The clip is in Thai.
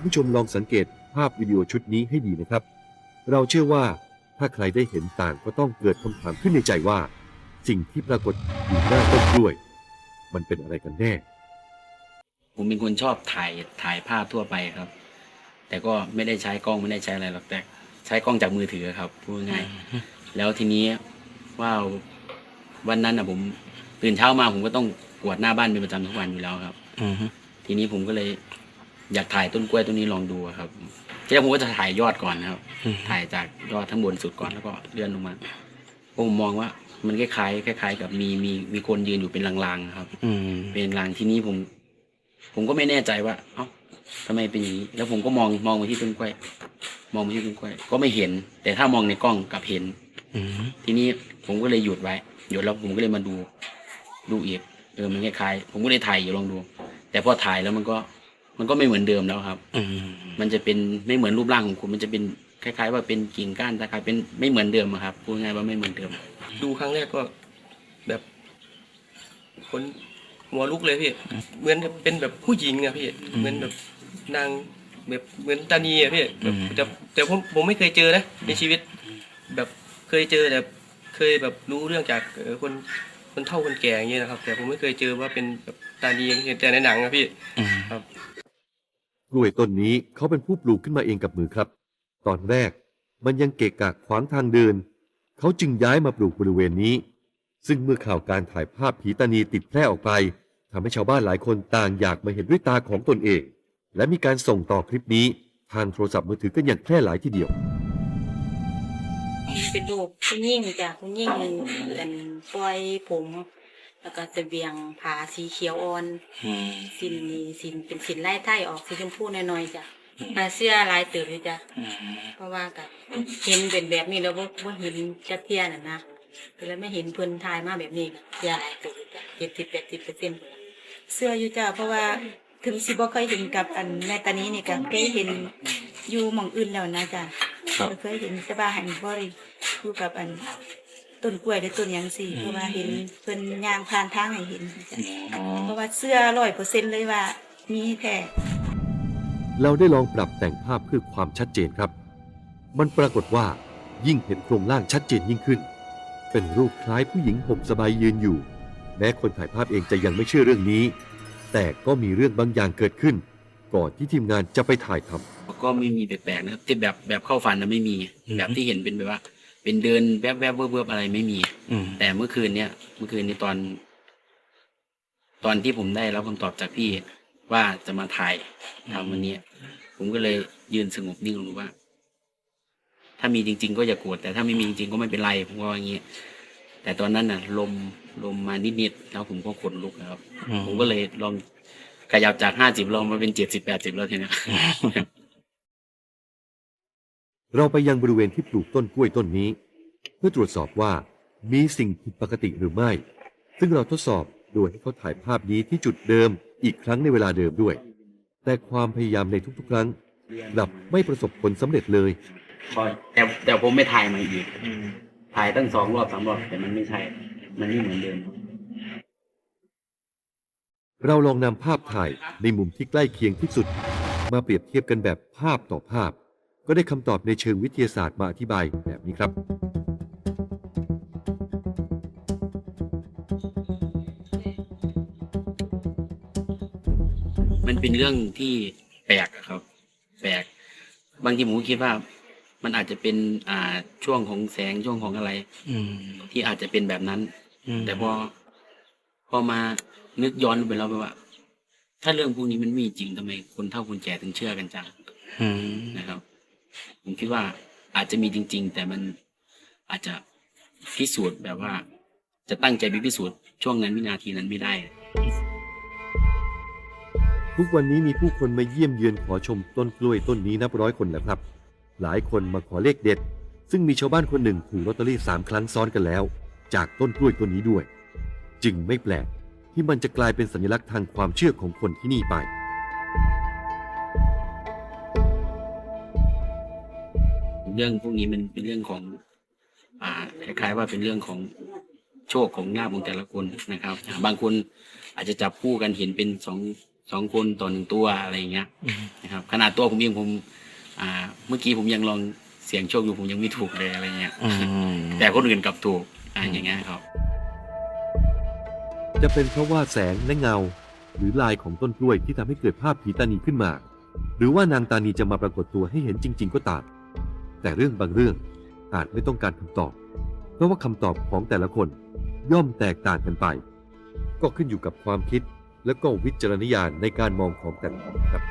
คุณผู้ชมลองสังเกตภาพวิดีโอชุดนี้ให้ดีนะครับ เราเชื่อว่าถ้าใครได้เห็นต่างก็ต้องเกิดคำถามขึ้นในใจว่า สิ่งที่ปรากฏอยู่หน้าต้นกล้วย มันเป็นอะไรกันแน่ ผมเป็นคนชอบถ่ายถ่ายภาพทั่วไปครับ แต่ก็ไม่ได้ใช้กล้องไม่ได้ใช้อะไรหรอกแต่ ใช้กล้องจากมือถือครับพูดง่ายๆแล้วทีนี้ว่าวันนั้นนะผม ตื่นเช้ามาผมก็ต้องกวาดหน้าบ้านเป็นประจำทุกวันอยู่แล้วครับอืมทีนี้ผมก็เลย อยากถ่ายต้นกล้วยต้นนี้ลองดูครับทีแรกผมก็จะถ่ายยอดก่อนนะครับอืมถ่ายจากยอดทั้งบนสุดก่อนแล้วก็เลื่อนลงมาผมมองว่า มันคล้ายๆคล้ายๆ กับมีมีมีคนยืนอยู่เป็นลางๆครับ อืมเป็นรางที่นี้ผม ผมก็ไม่แน่ใจว่า เอ้าทำไมเป็นอย่างนี้ แล้วผมก็มองมองไปที่ต้นกล้วย มองไปที่ต้นกล้วย ก็ไม่เห็น แต่ถ้ามองในกล้องกลับเห็นอืมทีนี้ผมก็เลยหยุดไว้หยุดแล้วผมก็เลยมาดู ดูอีกเออมันคล้ายๆผมก็เลยถ่ายอยู่ลองดู แต่พอถ่ายแล้วมันก็ มันก็ไม่เหมือนเดิมแล้วครับ อืมมันจะเป็นไม่เหมือนรูปร่างของคุณ มันจะเป็นคล้าย ๆ ว่าเป็นกิ่งก้านตะไคร้เป็นไม่เหมือนเดิมอะครับพูดง่ายๆว่าไม่เหมือนเดิม ดูครั้งแรกก็แบบคนหัวลุกเลยพี่เหมือนเป็นแบบผู้หญิงอะพี่เหมือนแบบนางแบบเหมือนตานีอะพี่แบบแต่แต่ผมผมไม่เคยเจอนะในชีวิต แบบเคยเจอแต่เคยแบบรู้เรื่องจากเอ่อคนคนเฒ่าคนแก่อย่างเงี้ยนะครับ แต่ผมไม่เคยเจอว่าเป็นแบบตานีเห็นแต่ในหนังอะพี่ อืมครับ กล้วยต้นนี้เขาเป็นผู้ปลูกขึ้นมาเองกับมือครับ ตอนแรกมันยังเกะกะขวางทางเดิน เขาจึงย้ายมาปลูกบริเวณนี้ ซึ่งเมื่อข่าวการถ่ายภาพผีตานีติดแพร่ออกไปทำให้ชาวบ้านหลายคนต่างอยากมาเห็นด้วยตาของตนเอง และมีการส่งต่อคลิปนี้ทางโทรศัพท์มือถือกันอย่างแพร่หลายทีเดียวเป็นรูปผู้หญิงจ้ะผู้หญิงเป็นปล่อยผม แล้วก็จะเบียงผาสีเขียวอ่อนอืม สินนี่สินเป็นสินไล่ไทยออกสีชมพูน้อยๆจ้ะอ่าเสื้อลายเติบอยู่จ้ะ อืมเพราะว่ากับเห็นเป็นแบบนี้แล้วว่าว่าเห็นจัดเทียน่ะนะก็เลยไม่เห็นเพิ่นทายมาแบบนี้ยาหลายเติบอยู่จ้ะเจ็ดสิบแปดสิบเปอร์เซ็นต์เสื้ออยู่จ้ะเพราะว่าถึงสิบ่เคยเห็นกับอันแม่ตานี้นี่ก็เคยเห็นอยู่หม่องอื่นแล้วนะจ้ะครับเคยเห็นแต่ว่าหันบ่ได้อยู่กับอัน ต้นกล้วยหรือต้นหยังสิเพราะว่าเห็นเพิ่นย่างผ่านทางให้เห็นจ้ะอ๋อเพราะว่าเสื้อร้อยเปอร์เซ็นต์เลยว่า มีแท้ เราได้ลองปรับแต่งภาพเพื่อความชัดเจนครับ มันปรากฏว่ายิ่งเห็นโครงร่างชัดเจนยิ่งขึ้น เป็นรูปคล้ายผู้หญิงห่มสบายยืนอยู่ แม้คนถ่ายภาพเองจะยังไม่เชื่อเรื่องนี้ แต่ก็มีเรื่องบางอย่างเกิดขึ้น ก่อนที่ทีมงานจะไปถ่ายทำ ก็ไม่มีแปลกๆนะครับที่แบบแบบเข้าฝันนะไม่มี แบบที่เห็นเป็นแบบว่า เป็นเดินแวบๆเวิบๆอะไรไม่มี อืมแต่เมื่อคืนเนี่ยเมื่อคืนนี้ตอน ตอนที่ผมได้รับคำตอบจากพี่ว่าจะมาถ่ายทำวันนี้ผมก็เลยยืนสงบนิ่งลงว่า ถ้ามีจริง ๆ ก็อย่าโกรธแต่ถ้าไม่มีจริงๆก็ไม่เป็นไรผมว่าอย่างนี้แต่ตอนนั้นน่ะ ลมลมมานิดๆแล้วผมก็ขนลุกนะครับอืมผมก็เลยลองขยับจากห้าสิบลงมาเป็นเจ็ดสิบแปดสิบแล้วทีเนี้ย เราไปยังบริเวณที่ปลูกต้นกล้วยต้นนี้ เพื่อตรวจสอบว่ามีสิ่งผิดปกติหรือไม่ ซึ่งเราทดสอบโดยให้เขาถ่ายภาพนี้ที่จุดเดิมอีกครั้งในเวลาเดิมด้วย แต่ความพยายามในทุกๆ ครั้งกลับไม่ประสบผลสำเร็จเลยแต่แต่ผมไม่ถ่ายมาอีก ถ่ายตั้งสองรอบสามรอบแต่มันไม่ใช่ มันไม่เหมือนเดิมเราลองนำภาพถ่ายในมุมที่ใกล้เคียงที่สุด มาเปรียบเทียบกันแบบภาพต่อภาพ ก็ได้คำตอบในเชิงวิทยาศาสตร์มาอธิบายแบบนี้ครับ มันเป็นเรื่องที่แปลกอะครับ แปลก บางทีผมก็คิดว่ามันอาจจะเป็นอ่าช่วงของแสงช่วงของอะไร อืม ที่อาจจะเป็นแบบนั้น อืมแต่พอพอมานึกย้อนไปแล้วไปว่า ถ้าเรื่องพวกนี้มันมีจริงทำไมคนเฒ่าคนแก่ถึงเชื่อกันจังอืมนะครับ ผมคิดว่าอาจจะมีจริง ๆ แต่มันอาจจะพิสูจน์แบบว่า จะตั้งใจไปพิสูจน์ช่วงนั้นวินาทีนั้นไม่ได้ ทุกวันนี้มีผู้คนมาเยี่ยมเยือนขอชมต้นกล้วยต้นนี้นับร้อยคนแล้วครับ หลายคนมาขอเลขเด็ด ซึ่งมีชาวบ้านคนหนึ่งถูกลอตเตอรี่สามครั้งซ้อนกันแล้ว จากต้นกล้วยต้นนี้ด้วย จึงไม่แปลกที่มันจะกลายเป็นสัญลักษณ์ทางความเชื่อของคนที่นี่ไป เรื่องพวกนี้มันเป็นเรื่องของ อ่าคล้ายๆว่าเป็นเรื่องของโชคของลาภของแต่ละคนนะครับอ่าบางคนอาจจะจับคู่กันเห็นเป็นสองสองคนต่อหนึ่งตัวอะไรอย่างเงี้ยอืมนะครับ ขนาดตัวผมเองผม อ่า เมื่อกี้ผมยังลองเสี่ยงโชคอยู่ผมยังไม่ถูกเลยอะไรเงี้ยอืมแต่คนอื่นกลับถูกอ่าอย่างเงี้ยครับ จะเป็นเพราะว่าแสงและเงา หรือลายของต้นกล้วยที่ทำให้เกิดภาพผีตานีขึ้นมา หรือว่านางตานีจะมาปรากฏตัวให้เห็นจริง ๆ ก็ตาม แต่เรื่องบางเรื่องอาจไม่ต้องการคำตอบ เพราะว่าคำตอบของแต่ละคนย่อมแตกต่างกันไป ก็ขึ้นอยู่กับความคิดและก็วิจารณญาณในการมองของแต่ละคนครับ